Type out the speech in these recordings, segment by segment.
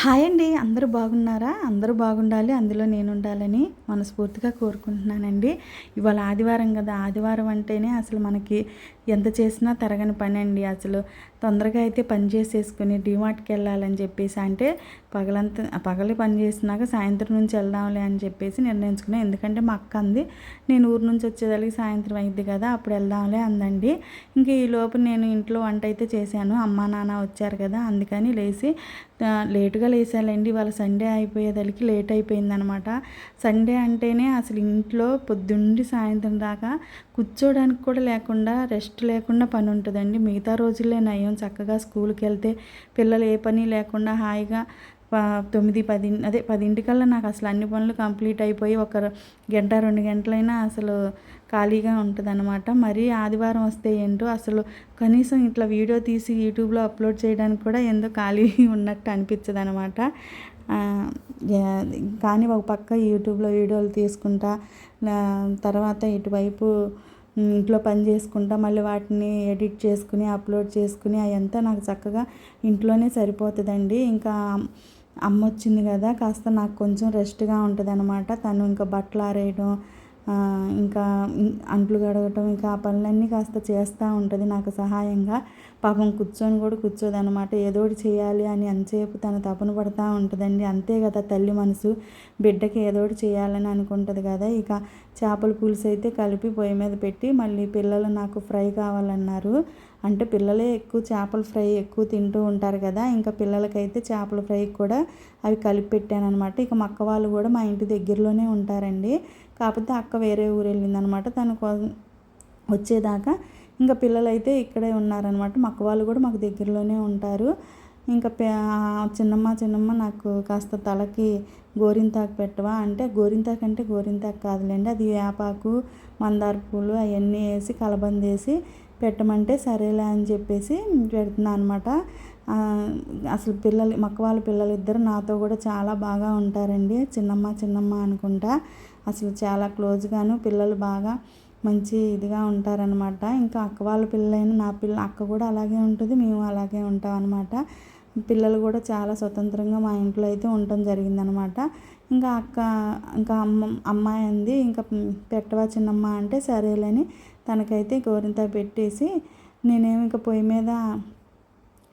Hi అండి అందరూ బాగున్నారా? అందరూ బాగుండాలి అందులో నేను ఉండాలని మనస్ఫూర్తిగా కోరుకుంటున్నానండి. ఇవాళ ఆదివారం కదా ఆదివారం అంటేనే అసలు మనకి ఎంత చేసినా తరగని పని అండి అసలు తొందరగా అయితే పని చేసేసుకుని డిమార్ట్కి వెళ్ళాలని చెప్పేసి అంటే పగలంతా పగలు పని చేసినాక సాయంత్రం నుంచి వెళ్దాంలే అని చెప్పేసి నిర్ణయించుకున్నాను ఎందుకంటే మా అక్క అంది నేను ఊరు నుంచి వచ్చేదానికి సాయంత్రం అయింది కదా అప్పుడు వెళ్దాంలే అందండి. ఇంక ఈ లోపు నేను ఇంట్లో వంట అయితే చేశాను. అమ్మా నాన్న వచ్చారు కదా అందుకని లేచి లేటుగా లేసాలండి. వాళ్ళ సండే అయిపోయేదానికి లేట్ అయిపోయిందనమాట. సండే అంటేనే అసలు ఇంట్లో పొద్దుండి సాయంత్రం దాకా కూర్చోడానికి కూడా లేకుండా రెస్ట్ లేకుండా పని ఉంటుందండి. మిగతా రోజుల్లో నయం. చక్కగా స్కూల్కి వెళ్తే పిల్లలు ఏ పని లేకుండా హాయిగా ప- తొమ్మిది పది అదే పదింటికల్లా నాకు అసలు అన్ని పనులు కంప్లీట్ అయిపోయి ఒక గంట రెండు గంటలైనా అసలు ఖాళీగా ఉంటుంది అనమాట మరి ఆదివారం వస్తే ఏంటో అసలు కనీసం ఇట్లా వీడియో తీసి యూట్యూబ్లో అప్లోడ్ చేయడానికి కూడా ఎంతో ఖాళీ ఉన్నట్టు అనిపించదు అనమాట కానీ ఒక పక్క యూట్యూబ్లో వీడియోలు తీసుకుంటా తర్వాత ఇటువైపు ఇంట్లో పని చేసుకుంటా మళ్ళీ వాటిని ఎడిట్ చేసుకుని అప్లోడ్ చేసుకుని అదంతా నాకు చక్కగా ఇంట్లోనే సరిపోతుందండి. ఇంకా అమ్మ వచ్చింది కదా కాస్త నాకు కొంచెం రెస్ట్గా ఉంటుంది అనమాట తను ఇంకా బట్టలు ఆరేయడం ఇంకా అంట్లు కడగటం ఇంకా ఆ పనులన్నీ కాస్త చేస్తూ ఉంటుంది నాకు సహాయంగా. పాపం కూర్చొని కూడా కూర్చోదనమాట ఏదో ఒకటి చేయాలి అని అంతసేపు తను తపన పడుతూ ఉంటుందండి. అంతే కదా తల్లి మనసు. బిడ్డకి ఏదో ఒకటి చేయాలని అనుకుంటుంది కదా. ఇక చేపల పులుసు అయితే కలిపి పొయ్యి మీద పెట్టి మళ్ళీ పిల్లలు నాకు ఫ్రై కావాలన్నారు. అంటే పిల్లలే ఎక్కువ చేపల ఫ్రై ఎక్కువ తింటూ ఉంటారు కదా ఇంకా పిల్లలకైతే చేపల ఫ్రై కూడా అవి కలిపి పెట్టానమాట ఇక మా అక్క వాళ్ళు కూడా మా ఇంటి దగ్గరలోనే ఉంటారండి. కాకపోతే అక్క వేరే ఊరు వెళ్ళిందనమాట తను వచ్చేదాకా ఇంకా పిల్లలైతే ఇక్కడే ఉన్నారనమాట మా అక్క వాళ్ళు కూడా మాకు దగ్గరలోనే ఉంటారు. ఇంకా చిన్నమ్మ చిన్నమ్మ నాకు కాస్త తలకి గోరింతాకు పెట్టవా అంటే గోరింతాకు అంటే గోరింతాకు కాదులేండి. అది వేపాకు మందార పూలు అవన్నీ వేసి కలబందేసి పెట్టమంటే సరేలే అని చెప్పేసి పెడుతున్నాను అనమాట అసలు పిల్లలు మక్క వాళ్ళ పిల్లలు ఇద్దరు నాతో కూడా చాలా బాగా ఉంటారండి. చిన్నమ్మ చిన్నమ్మ అనుకుంటా. అసలు చాలా క్లోజ్గాను పిల్లలు బాగా మంచి ఇదిగా ఉంటారనమాట ఇంకా అక్క వాళ్ళ పిల్లలైన నా పిల్ల అక్క కూడా అలాగే ఉంటుంది మేము అలాగే ఉంటాం అనమాట పిల్లలు కూడా చాలా స్వతంత్రంగా మా ఇంట్లో అయితే ఉండటం జరిగిందనమాట ఇంకా అక్క ఇంకా అమ్మ అమ్మాయి అంది ఇంకా పెట్టవా చిన్నమ్మ అంటే సరేలేని తనకైతే గోరింత పెట్టేసి నేనేమి ఇంకా పొయ్యి మీద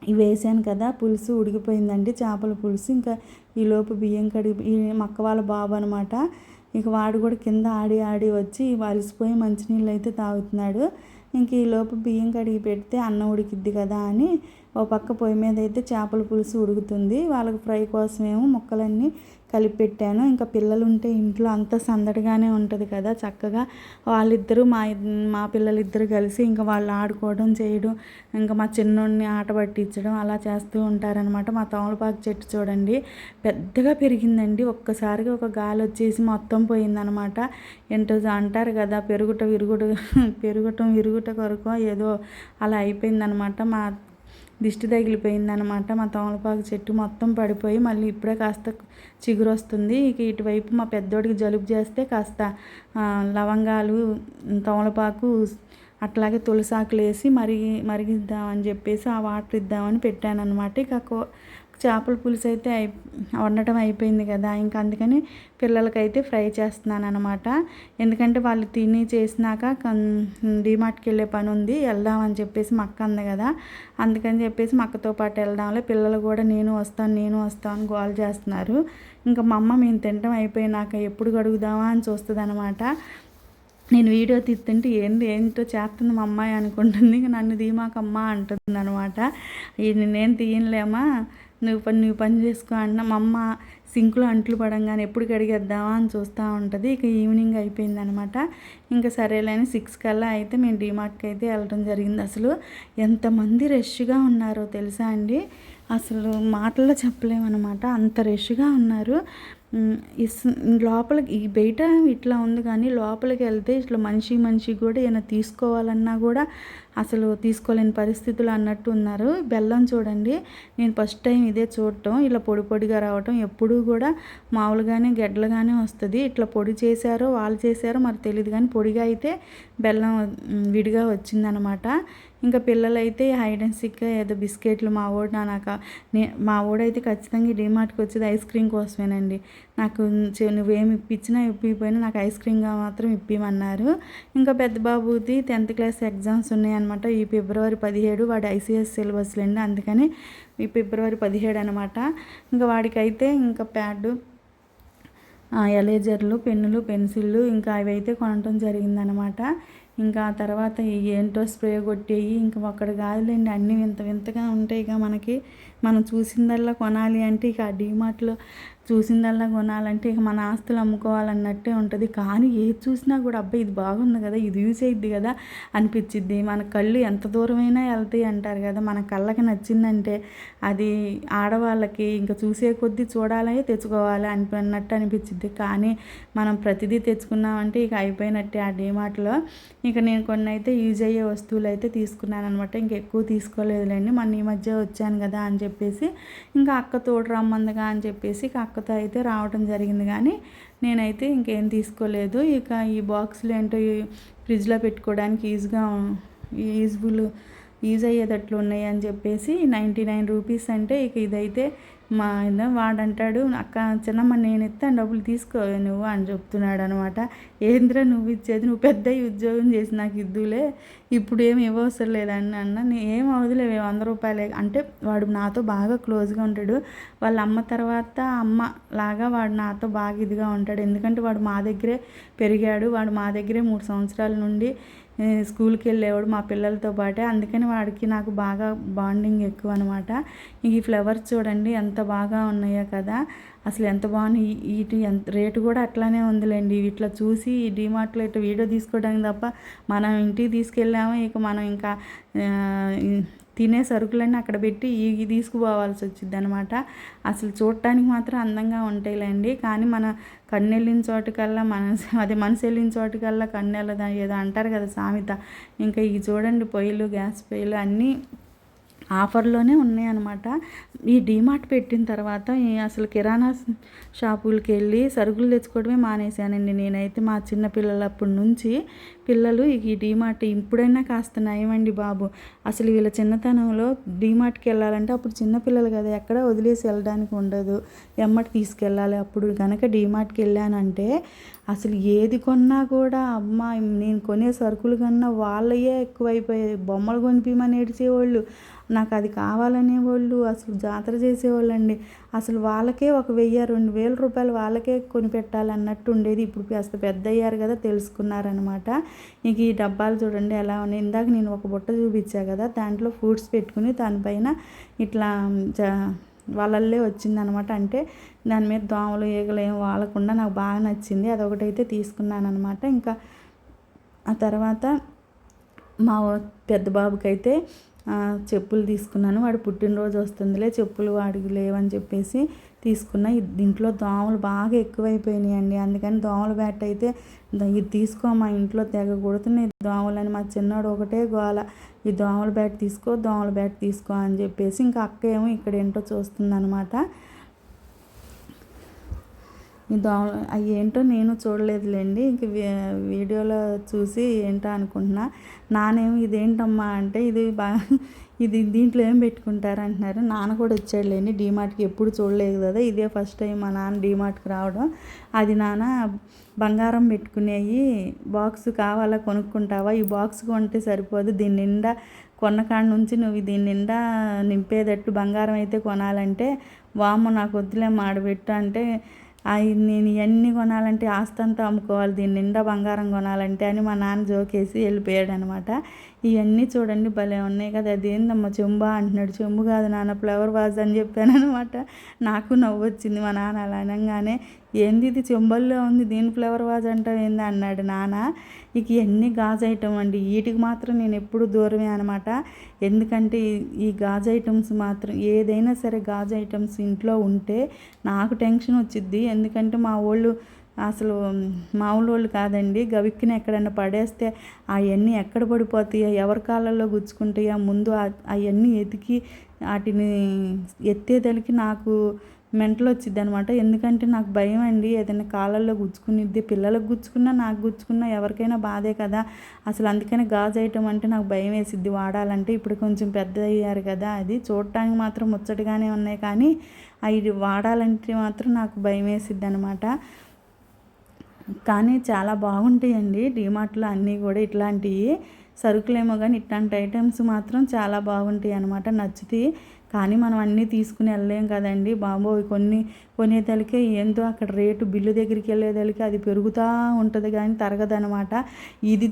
ఇవి వేసాను కదా పులుసు ఉడికిపోయిందండి చేపల పులుసు. ఇంకా ఈలోపు బియ్యం కడిగి ఈ మక్క వాళ్ళ బాబు అనమాట ఇక వాడు కూడా కింద ఆడి ఆడి వచ్చి వలిసిపోయి మంచినీళ్ళు అయితే తాగుతున్నాడు. ఇంక ఈలోపు బియ్యం కడిగి పెడితే అన్నం ఉడికిద్ది కదా అని ఓ పక్క పొయ్యి మీద అయితే చేపల పులుసు ఉడుకుతుంది. వాళ్ళకి ఫ్రై కోసమేమో ముక్కలన్నీ కలిపి పెట్టాను ఇంకా పిల్లలు ఉంటే ఇంట్లో అంత సందడిగానే ఉంటుంది కదా చక్కగా. వాళ్ళిద్దరూ మా మా పిల్లలిద్దరూ కలిసి ఇంకా వాళ్ళు ఆడుకోవడం చేయడం ఇంకా మా చిన్నోడిని ఆట పట్టించడం అలా చేస్తూ ఉంటారనమాట మా తమలపాకు చెట్టు చూడండి. పెద్దగా పెరిగిందండి. ఒక్కసారిగా ఒక గాలి వచ్చేసి మొత్తం పోయిందనమాట ఏంటో అంటారు కదా పెరుగుట విరుగుట పెరుగుటం విరుగుట కొరకు ఏదో అలా అయిపోయిందనమాట మా దిష్టి తగిలిపోయిందనమాట మా తమలపాకు చెట్టు మొత్తం పడిపోయి మళ్ళీ ఇప్పుడే కాస్త చిగురు వస్తుంది ఇక ఇటువైపు మా పెద్దోడికి జలుబు చేస్తే కాస్త లవంగాలు తమలపాకు అట్లాగే తులసాకులు వేసి మరిగి మరిగిద్దామని చెప్పేసి ఆ వాటర్ ఇద్దామని పెట్టాను అనమాట ఇక కో- చేపల పులుసు అయితే అయి వండటం అయిపోయింది కదా. ఇంకా అందుకని పిల్లలకైతే ఫ్రై చేస్తున్నాను అనమాట ఎందుకంటే వాళ్ళు తిని చేసినాక డిమార్ట్కి వెళ్ళే పని ఉంది వెళ్దామని చెప్పేసి మా అక్క అంది కదా. అందుకని చెప్పేసి మా అక్కతో పాటు వెళ్దాంలే. పిల్లలు కూడా నేను వస్తాను నేను వస్తాను అని గోల్ చేస్తున్నారు. ఇంకా మా అమ్మ మేము తినటం అయిపోయినాక ఎప్పుడు గడుగుదామా అని చూస్తుంది అనమాట నేను వీడియో తీస్తుంటే ఏంది ఏంటో చేస్తుంది మా అమ్మాయి అనుకుంటుంది. ఇంకా నన్ను దీమాకమ్మ అంటుంది అనమాట నేను తీయనులేమా నువ్వు పని నువ్వు పని చేసుకో అన్న మా అమ్మ సింక్లో అంట్లు పడంగానే ఎప్పుడు కడిగేద్దామా అని చూస్తూ ఉంటుంది. ఇక ఈవినింగ్ అయిపోయింది అనమాట ఇంకా సరేలేని సిక్స్ కల్లా అయితే మేము డిమార్ట్కి అయితే వెళ్ళడం జరిగింది. అసలు ఎంతమంది రష్గా ఉన్నారో తెలుసా అండి? అసలు మాటల్లో చెప్పలేమన్నమాట అంత రష్గా ఉన్నారు. ఇస్ లోపలికి ఈ బయట ఇట్లా ఉంది కానీ లోపలికి వెళ్తే ఇట్లా మనిషి మనిషి కూడా ఏమైనా తీసుకోవాలన్నా కూడా అసలు తీసుకోలేని పరిస్థితులు అన్నట్టు ఉన్నారు. బెల్లం చూడండి నేను ఫస్ట్ టైం ఇదే చూడటం. ఇలా పొడి పొడిగా రావటం ఎప్పుడూ కూడా మామూలుగానే గెడ్డలుగానే వస్తుంది. ఇట్లా పొడి చేశారో వాళ్ళు చేశారో మరి తెలియదు కానీ పొడిగా అయితే బెల్లం విడిగా వచ్చిందనమాట. ఇంకా పిల్లలైతే హైడ్ అండ్ సిక్ ఏదో బిస్కెట్లు మా ఓడ నాకు మా ఓడైతే ఖచ్చితంగా డిమార్ట్కి వచ్చేది ఐస్ క్రీమ్ కోసమేనండి. నాకు నువ్వేమి ఇప్పించినా ఇప్పిపోయినా నాకు ఐస్ క్రీమ్గా మాత్రం ఇప్పిమన్నారు ఇంకా పెద్ద బాబుది టెన్త్ క్లాస్ ఎగ్జామ్స్ ఉన్నాయన్నమాట. ఈ ఫిబ్రవరి పదిహేడు వాడి ఐసీఎస్ సిలబస్లండి అందుకని ఈ ఫిబ్రవరి పదిహేడు అనమాట ఇంకా వాడికైతే ఇంకా ప్యాడ్ ఎలేజర్లు పెన్నులు పెన్సిళ్ళు ఇంకా అవి అయితే కొనటం జరిగిందనమాట ఇంకా ఆ తర్వాత ఏంటో స్ప్రే కొట్టేయి ఇంకా ఒక్కడ కాదులేండి. అన్నీ వింత వింతగా ఉంటాయి ఇక మనకి. మనం చూసిందల్లా కొనాలి అంటే ఇక ఆ డీమార్ట్లో చూసిందల్లా కొనాలంటే ఇక మన ఆస్తులు అమ్ముకోవాలన్నట్టే ఉంటుంది. కానీ ఏది చూసినా కూడా అబ్బాయి ఇది బాగుంది కదా ఇది యూజ్ అయ్యిద్ది కదా అనిపించిద్ది మన కళ్ళు ఎంత దూరమైనా వెళ్తాయి అంటారు కదా మన కళ్ళకి నచ్చిందంటే అది ఆడవాళ్ళకి ఇంకా చూసే కొద్దీ చూడాలని తెచ్చుకోవాలి అన్నట్టు అనిపించిద్ది కానీ మనం ప్రతిదీ తెచ్చుకున్నామంటే ఇక అయిపోయినట్టే ఆ డీమార్ట్లో. ఇక నేను కొన్ని అయితే యూజ్ అయ్యే వస్తువులు అయితే తీసుకున్నాను అనమాట ఇంకెక్కువ తీసుకోలేదులేండి. మన ఈ మధ్య వచ్చాను కదా అని చెప్పి చెప్పేసి ఇంకా అక్క తోడు రమ్మందిగా అని చెప్పేసి ఇక అక్కతో అయితే రావడం జరిగింది. కానీ నేనైతే ఇంకేం తీసుకోలేదు. ఇక ఈ బాక్సులు ఏంటో ఫ్రిడ్జ్లో పెట్టుకోవడానికి ఈజీగా యూజ్ఫుల్ యూజ్ అయ్యేటట్లు ఉన్నాయి అని చెప్పేసి నైంటీ నైన్ రూపీస్ అంటే ఇక ఇదైతే మా వాడంటాడు అక్క చిన్నమ్మ నేను ఇస్తాను డబ్బులు తీసుకో నువ్వు అని చెప్తున్నాడు అనమాట ఏంద్రా నువ్వు ఇచ్చేది? నువ్వు పెద్ద ఉద్యోగం చేసి నాకు ఇద్దులే ఇప్పుడు ఏమి ఇవ్వవసరం లేదని అన్న. ఏం అవదులే వంద రూపాయలే అంటే వాడు నాతో బాగా క్లోజ్గా ఉంటాడు. వాళ్ళ అమ్మ తర్వాత అమ్మ లాగా వాడు నాతో బాగా ఇదిగా ఉంటాడు. ఎందుకంటే వాడు మా దగ్గరే పెరిగాడు. వాడు మా దగ్గరే మూడు సంవత్సరాల నుండి స్కూల్కి వెళ్ళేవాడు మా పిల్లలతో పాటే. అందుకని వాడికి నాకు బాగా బాండింగ్ ఎక్కువ అనమాట ఈ ఫ్లవర్స్ చూడండి ఎంత బాగా ఉన్నాయో కదా. అసలు ఎంత బాగున్నాయి. వీటి ఎంత రేటు కూడా అట్లానే ఉందిలేండి. ఇట్లా చూసి ఈ డిమార్ట్లో ఇట్లా వీడియో తీసుకోవడానికి తప్ప మనం ఇంటికి తీసుకెళ్ళాము? ఇక మనం ఇంకా తినే సరుకులన్నీ అక్కడ పెట్టి ఇవి తీసుకుపోవాల్సి వచ్చింది అనమాట అసలు చూడటానికి మాత్రం అందంగా ఉంటాయిలేండి. కానీ మన కన్ను వెళ్ళిన చోటుకల్లా మన అదే మనసు వెళ్ళిన చోటుకల్లా కన్ను ఏదో అంటారు కదా సామెత. ఇంకా ఇవి చూడండి పొయ్యిలు గ్యాస్ పొయ్యిలు అన్నీ ఆఫర్లోనే ఉన్నాయన్నమాట. ఈ డీమార్ట్ పెట్టిన తర్వాత అసలు కిరాణా షాపులకి వెళ్ళి సరుకులు తెచ్చుకోవడమే మానేశానండి నేనైతే మా చిన్నపిల్లలప్పటి నుంచి. పిల్లలు ఈ డీమార్ట్ ఇప్పుడైనా కాస్త నయమండి బాబు. అసలు వీళ్ళ చిన్నతనంలో డీమార్ట్కి వెళ్ళాలంటే అప్పుడు చిన్నపిల్లలు కదా ఎక్కడ వదిలేసి వెళ్ళడానికి ఉండదు. ఎమ్మటి తీసుకెళ్ళాలి అప్పుడు కనుక డీమార్ట్కి వెళ్ళానంటే అసలు ఏది కొన్నా కూడా అమ్మ నేను కొనే సరుకులు కన్నా వాళ్ళయే ఎక్కువైపోయాయి బొమ్మలు కొనిపించమని ఏడ్చేవాళ్ళు. నాకు అది కావాలనే వాళ్ళు అసలు జాతర చేసేవాళ్ళండి. అసలు వాళ్ళకే ఒక వెయ్యి రెండు వేల రూపాయలు వాళ్ళకే కొనిపెట్టాలన్నట్టు ఉండేది. ఇప్పుడు కాస్త పెద్ద అయ్యారు కదా తెలుసుకున్నారనమాట ఇంక ఈ డబ్బాలు చూడండి ఎలా ఉన్నాయి ఇందాక నేను ఒక బుట్ట చూపించా కదా దాంట్లో ఫ్రూట్స్ పెట్టుకుని దానిపైన ఇట్లా వాళ్ళల్లే వచ్చిందనమాట అంటే దాని మీద దోమలు ఈగలు ఏం వాలకుండా నాకు బాగా నచ్చింది. అదొకటైతే తీసుకున్నాను అనమాట ఇంకా ఆ తర్వాత మా పెద్ద బాబుకైతే చెప్పులు తీసుకున్నాను. వాడు పుట్టినరోజు వస్తుందిలే చెప్పులు వాడికి లేవని చెప్పేసి తీసుకున్న. దీంట్లో దోమలు బాగా ఎక్కువైపోయినాయి అండి అందుకని దోమల బ్యాట్ అయితే ఇది తీసుకో మా ఇంట్లో తెగ కొడుతున్నాయి దోమలని. మా చిన్నోడు ఒకటే గోల ఈ దోమల బ్యాట్ తీసుకో దోమల బ్యాట్ తీసుకో అని చెప్పేసి. ఇంకా అక్క ఏమో ఇక్కడ ఏంటో చూస్తుందనమాట ఈ దోమ అవి ఏంటో నేను చూడలేదులేండి. ఇంక వీడియోలో చూసి ఏంటో అనుకుంటున్నా. నానేమో ఇదేంటమ్మా అంటే ఇది బాగా ఇది దీంట్లో ఏం పెట్టుకుంటారు అంటున్నారు. నాన్న కూడా వచ్చాడులేండి డీమార్ట్కి ఎప్పుడు చూడలేదు కదా. ఇదే ఫస్ట్ టైం మా నాన్న డీమార్ట్కి రావడం. అది నాన్న బంగారం పెట్టుకునేవి బాక్స్ కావాలా కొనుక్కుంటావా? ఈ బాక్స్ కొంటే సరిపోదు. దీని నిండా కొన్న కాడ నుంచి నువ్వు దీని నిండా నింపేటట్టు బంగారం అయితే కొనాలంటే వామ్మ నాకు వద్దులే మాడబెట్టు అంటే నేను ఇవన్నీ కొనాలంటే ఆస్తి అంతా అమ్ముకోవాలి దీని నిండా బంగారం కొనాలంటే అని మా నాన్న జోకేసి వెళ్ళిపోయాడు అనమాట ఇవన్నీ చూడండి భలే ఉన్నాయి కదా. అదేందమ్మా చెంబా అంటున్నాడు. చెంబు కాదు నాన్న ఫ్లవర్ వాజ్ అని చెప్పాను అనమాట నాకు నవ్వు వచ్చింది మా నాన్న అలా అనగానే. ఏంది ఇది? చెంబల్లో ఉంది దీని ఫ్లవర్ వాజ్ అంటావు ఏంది? అన్నాడు నాన్న. ఇక ఇవన్నీ గాజు ఐటమ్ అండి. వీటికి మాత్రం నేను ఎప్పుడు దూరమే అనమాట. ఎందుకంటే ఈ గాజు ఐటమ్స్ మాత్రం ఏదైనా సరే గాజు ఐటమ్స్ ఇంట్లో ఉంటే నాకు టెన్షన్ వచ్చిద్ది. ఎందుకంటే మా వాళ్ళు అసలు మామూలు వాళ్ళు కాదండి. గవిక్కిన ఎక్కడన్నా పడేస్తే అవన్నీ ఎక్కడ పడిపోతాయో ఎవరి కాళ్ళల్లో గుచ్చుకుంటాయో ముందు అవన్నీ ఎతికి వాటిని ఎత్తేదలికి నాకు మెంటలు వచ్చింది అనమాట ఎందుకంటే నాకు భయం అండి. ఏదైనా కాళ్ళల్లో గుచ్చుకునిద్ది పిల్లలకు గుచ్చుకున్నా నాకు గుచ్చుకున్నా ఎవరికైనా బాధే కదా. అసలు అందుకనే గాజు ఐటమ్ అంటే నాకు భయం వేసిద్ది. వాడాలంటే ఇప్పుడు కొంచెం పెద్ద అయ్యారు కదా అది. చూడటానికి మాత్రం ముచ్చటగానే ఉన్నాయి కానీ అవి వాడాలంటే మాత్రం నాకు భయం వేసిద్ది అనమాట కానీ చాలా బాగుంటాయండి. డిమార్ట్లో అన్నీ కూడా ఇట్లాంటివి సరుకులేమో కానీ ఇట్లాంటి ఐటమ్స్ మాత్రం చాలా బాగుంటాయి అనమాట నచ్చుతాయి. కానీ మనం అన్నీ తీసుకుని వెళ్ళలేం కదండి. బాబోయ్! కొన్ని కొనేదలికే ఏందో అక్కడ రేటు బిల్లు దగ్గరికి వెళ్ళేదలికి అది పెరుగుతూ ఉంటుంది కానీ తరగదనమాట ఇది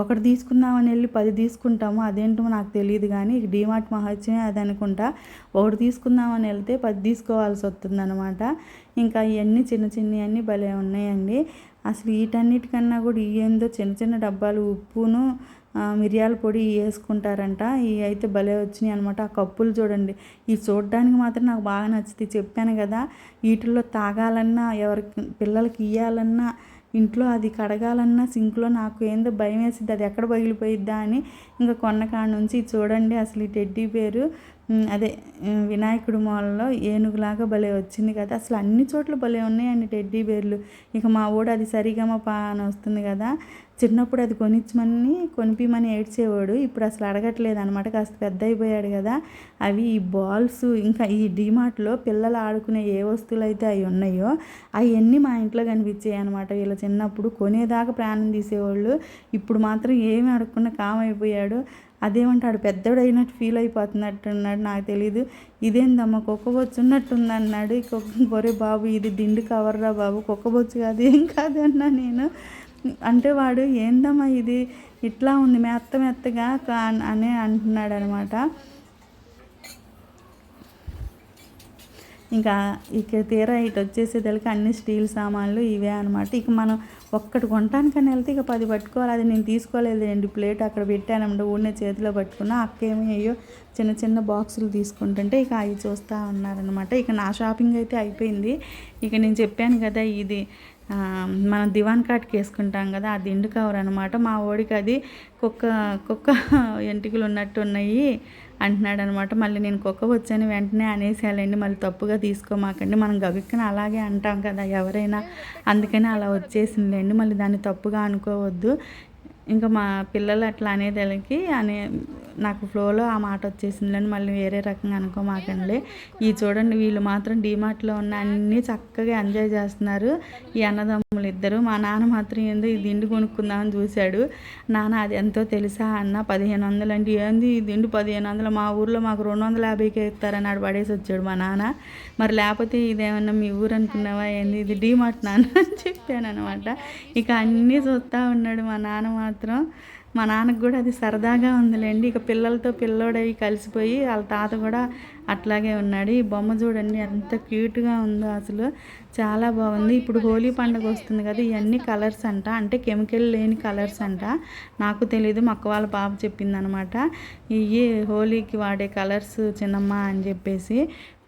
ఒకటి తీసుకుందామని వెళ్ళి పది తీసుకుంటాము అదేంటో నాకు తెలియదు కానీ డిమార్ట్ మహత్యమే అది అనుకుంటా ఒకటి తీసుకుందామని వెళ్తే పది తీసుకోవాల్సి వస్తుంది అనమాట ఇంకా ఇవన్నీ చిన్న చిన్న అన్నీ భలే ఉన్నాయండి. అసలు వీటన్నిటికన్నా కూడా ఏందో చిన్న చిన్న డబ్బాలు ఉప్పును మిరియాల పొడి వేసుకుంటారంట. ఇవి అయితే భలే వచ్చినాయి అనమాట ఆ కప్పులు చూడండి. ఇవి చూడడానికి మాత్రం నాకు బాగా నచ్చింది చెప్పాను కదా వీటిల్లో తాగాలన్నా ఎవరికి పిల్లలకి ఇవ్వాలన్నా ఇంట్లో అది కడగాలన్నా సింక్లో నాకు ఏందో భయం వేసిద్ది. అది ఎక్కడ పగిలిపోయిద్దా అని ఇంకా కొన్న కాడ నుంచి చూడండి. అసలు ఈ టెడ్డీ పేరు అదే వినాయకుడు మాల్లో ఏనుగులాగా భలే వచ్చింది కదా. అసలు అన్ని చోట్ల భలే ఉన్నాయండి టెడ్డీ బేర్లు. ఇక మా ఊడు అది సరిగమ పా అని వస్తుంది కదా. చిన్నప్పుడు అది కొనిచ్చమని కొనిపిమని ఏడ్చేవాడు. ఇప్పుడు అసలు అడగట్లేదు అనమాట కాస్త పెద్ద అయిపోయాడు కదా. అవి ఈ బాల్స్ ఇంకా ఈ డిమార్ట్లో పిల్లలు ఆడుకునే ఏ వస్తువులు అయితే అవి ఉన్నాయో అవన్నీ మా ఇంట్లో కనిపించాయి అనమాట వీళ్ళ చిన్నప్పుడు కొనేదాకా ప్రాణం తీసేవాళ్ళు. ఇప్పుడు మాత్రం ఏమి అడగకుండా కామైపోయాడు. అదేమంటాడు? పెద్దోడు అయినట్టు ఫీల్ అయిపోతున్నట్టున్నాడు. నాకు తెలీదు. ఇదేందమ్మా? కుక్కబొచ్చు ఉన్నట్టుంది అన్నాడు ఒరే బాబు ఇది దిండు కవర్రా బాబు. కుక్కబొచ్చు కాదు ఏం కాదు అన్నా నేను. అంటే వాడు ఏందమ్మా ఇది? ఇట్లా ఉంది మెత్త మెత్తగా అని అంటున్నాడు అనమాట ఇంకా ఇక తీరా ఇటు వచ్చేసేదానికి అన్ని స్టీల్ సామాన్లు ఇవే అనమాట ఇక మనం ఒక్కటి కొనటానికని వెళ్తే ఇక పది పట్టుకోవాలి. అది నేను తీసుకోలేదు. రెండు ప్లేట్ అక్కడ పెట్టానమాట ఊడిన చేతిలో పట్టుకున్నా. అక్క అయ్యో చిన్న చిన్న బాక్సులు తీసుకుంటుంటే ఇక అవి చూస్తూ ఉన్నారనమాట ఇక నా షాపింగ్ అయితే అయిపోయింది. ఇక నేను చెప్పాను కదా ఇది మనం దివాన్ కాట్కి వేసుకుంటాం కదా అది దిండు కవర్ అనమాట మా ఓడికి అది కుక్క కుక్క ఎంటికలు ఉన్నట్టు ఉన్నాయి అంటున్నాడు అనమాట మళ్ళీ నేను కుక్క వచ్చాను వెంటనే అనేసేయాలండి మళ్ళీ తప్పుగా తీసుకోమాకండి. మనం గవిక్కన అలాగే అంటాం కదా ఎవరైనా. అందుకని అలా వచ్చేసిందండి మళ్ళీ దాన్ని తప్పుగా అనుకోవద్దు. ఇంకా మా పిల్లలు అట్లా అనేదానికి అనే నాకు ఫ్లోలో ఆ మాట వచ్చేసిందని మళ్ళీ వేరే రకంగా అనుకోమాకండి ఈ చూడండి వీళ్ళు మాత్రం డీమార్ట్లో ఉన్న అన్నీ చక్కగా ఎంజాయ్ చేస్తున్నారు. ఈ అన్నదమ్ములు ఇద్దరు. మా నాన్న మాత్రం ఏందో ఈ దిండు కొనుక్కుందామని చూశాడు. నాన్న అది ఎంతో తెలుసా అన్న? పదిహేను వందలు అంటే ఏంది ఈ దిండు? పదిహేను వందలు మా ఊర్లో మాకు రెండు వందల యాభైకి ఇస్తారని ఆడు పడేసి వచ్చాడు మా నాన్న. మరి లేకపోతే ఇదేమన్నా మీ ఊరు అనుకున్నావా? ఏంది ఇది డీమార్ట్ నాన్న అని చెప్పాను అనమాట ఇక అన్నీ చూస్తూ ఉన్నాడు మా నాన్న మాత్రం. మా నాన్నకు కూడా అది సరదాగా ఉందిలేండి. ఇక పిల్లలతో పిల్లోడవి కలిసిపోయి వాళ్ళ తాత కూడా అట్లాగే ఉన్నాడు. ఈ బొమ్మ చూడండి ఎంత క్యూట్గా ఉందో అసలు. చాలా బాగుంది. ఇప్పుడు హోలీ పండుగ వస్తుంది కదా ఇవన్నీ కలర్స్ అంట. అంటే కెమికల్ లేని కలర్స్ అంట. నాకు తెలీదు మక్క వాళ్ళ పాప చెప్పిందనమాట. ఇవి హోలీకి వాడే కలర్స్ చిన్నమ్మ అని చెప్పేసి.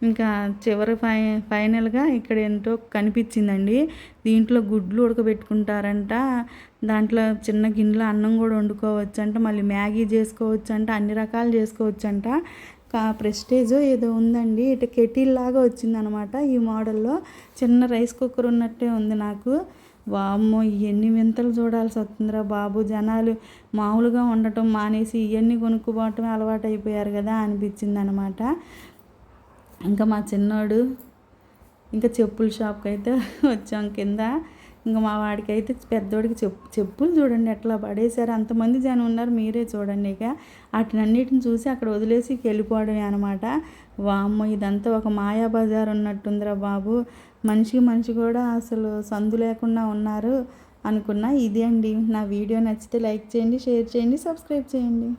ఇంకా చివరి ఫై ఫైనల్గా ఇక్కడ ఎంతో కనిపించిందండి. దీంట్లో గుడ్లు ఉడకబెట్టుకుంటారంట. దాంట్లో చిన్న గిన్నెలో అన్నం కూడా వండుకోవచ్చు అంట మళ్ళీ మ్యాగీ చేసుకోవచ్చు అంట అన్ని రకాలు చేసుకోవచ్చు అంట కా ప్రెస్టేజ్ ఏదో ఉందండి. ఇటు కెటిల్ లాగా వచ్చిందనమాట ఈ మోడల్లో. చిన్న రైస్ కుక్కర్ ఉన్నట్టే ఉంది నాకు. వామ్మో ఎన్ని వింతలు చూడాల్సి వస్తుందిరా బాబు. జనాలు మామూలుగా ఉండటం మానేసి ఇవన్నీ కొనుక్కోవటం అలవాటు అయిపోయారు కదా అనిపించింది అనమాట ఇంకా మా చిన్నోడు ఇంకా చెప్పుల షాప్కి అయితే వచ్చాం కింద. ఇంకా మా వాడికి అయితే పెద్దోడికి చెప్పు చెప్పులు చూడండి ఎట్లా పడేశారు. అంతమంది జనం ఉన్నారు మీరే చూడండి ఇక. వాటినన్నిటిని చూసి అక్కడ వదిలేసి వెళ్ళిపోవడమే అనమాట వామ్మ ఇదంతా ఒక మాయా బజార్ ఉన్నట్టుందిరా బాబు. మనిషికి మనిషి కూడా అసలు సందు లేకుండా ఉన్నారు అనుకున్నా. ఇదే అండి నా వీడియో నచ్చితే లైక్ చేయండి షేర్ చేయండి సబ్స్క్రైబ్ చేయండి.